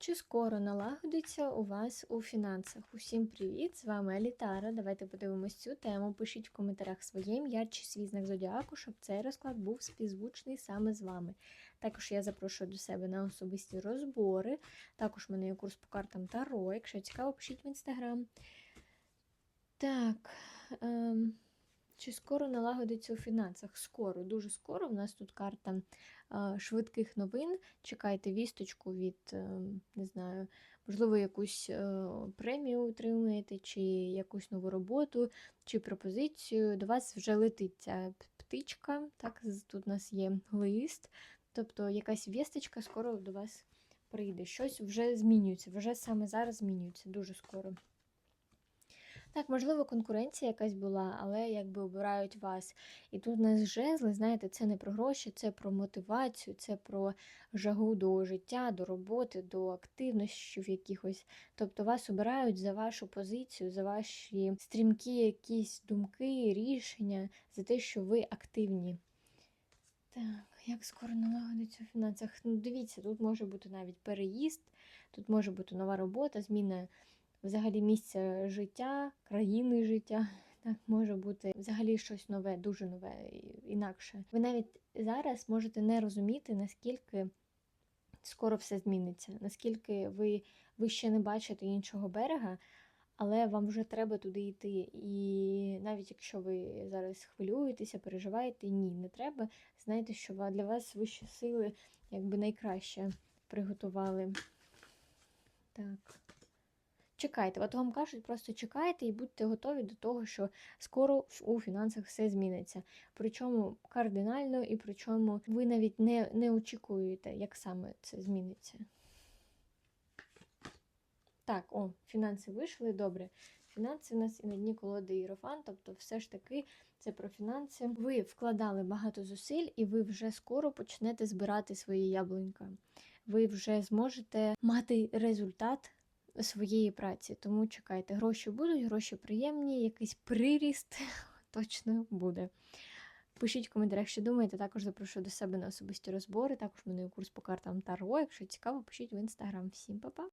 Чи скоро налагодиться у вас у фінансах? Усім привіт! З вами Алітара. Давайте подивимось цю тему. Пишіть в коментарях своє ім'я чи свій знак зодіаку, щоб цей розклад був співзвучний саме з вами. Також я запрошую до себе на особисті розбори. Також в мене є курс по картам Таро. Якщо цікаво, пишіть в інстаграм. Так. Ем... Чи скоро налагодиться у фінансах? Скоро, дуже скоро. У нас тут карта швидких новин. Чекайте вісточку від, е, не знаю, можливо, якусь е, премію отримуєте, чи якусь нову роботу, чи пропозицію. До вас вже летить ця птичка. Так, тут у нас є лист. Тобто якась вісточка скоро до вас прийде. Щось вже змінюється, вже саме зараз змінюється, дуже скоро. Так, можливо, конкуренція якась була, але якби обирають вас. І тут нас жезли, знаєте, це не про гроші, це про мотивацію, це про жагу до життя, до роботи, до активності якихось. Тобто вас обирають за вашу позицію, за ваші стрімкі якісь думки, рішення, за те, що ви активні. Так, як скоро налагодиться у фінансах? Ну, дивіться, тут може бути навіть переїзд, тут може бути нова робота, зміна взагалі місця життя, країни життя. Так, може бути взагалі щось нове, дуже нове, інакше. Ви навіть зараз можете не розуміти, наскільки скоро все зміниться, наскільки ви, ви ще не бачите іншого берега, але вам вже треба туди йти. І навіть якщо ви зараз хвилюєтеся, переживаєте, ні, не треба. Знайте, що для вас вищі сили якби найкраще приготували. Так. Чекайте, от вам кажуть, просто чекайте і будьте готові до того, що скоро у фінансах все зміниться. Причому кардинально, і причому ви навіть не, не очікуєте, як саме це зміниться. Так, о, фінанси вийшли, добре. Фінанси у нас і на дні колоди Єрофан, тобто все ж таки це про фінанси. Ви вкладали багато зусиль, і ви вже скоро почнете збирати свої яблунька. Ви вже зможете мати результат своєї праці. Тому чекайте, гроші будуть, гроші приємні, якийсь приріст точно буде. Пишіть в коментарях, що думаєте. Також запрошую до себе на особисті розбори. Також мене курс по картам Таро. Якщо цікаво, пишіть в інстаграм. Всім па-па!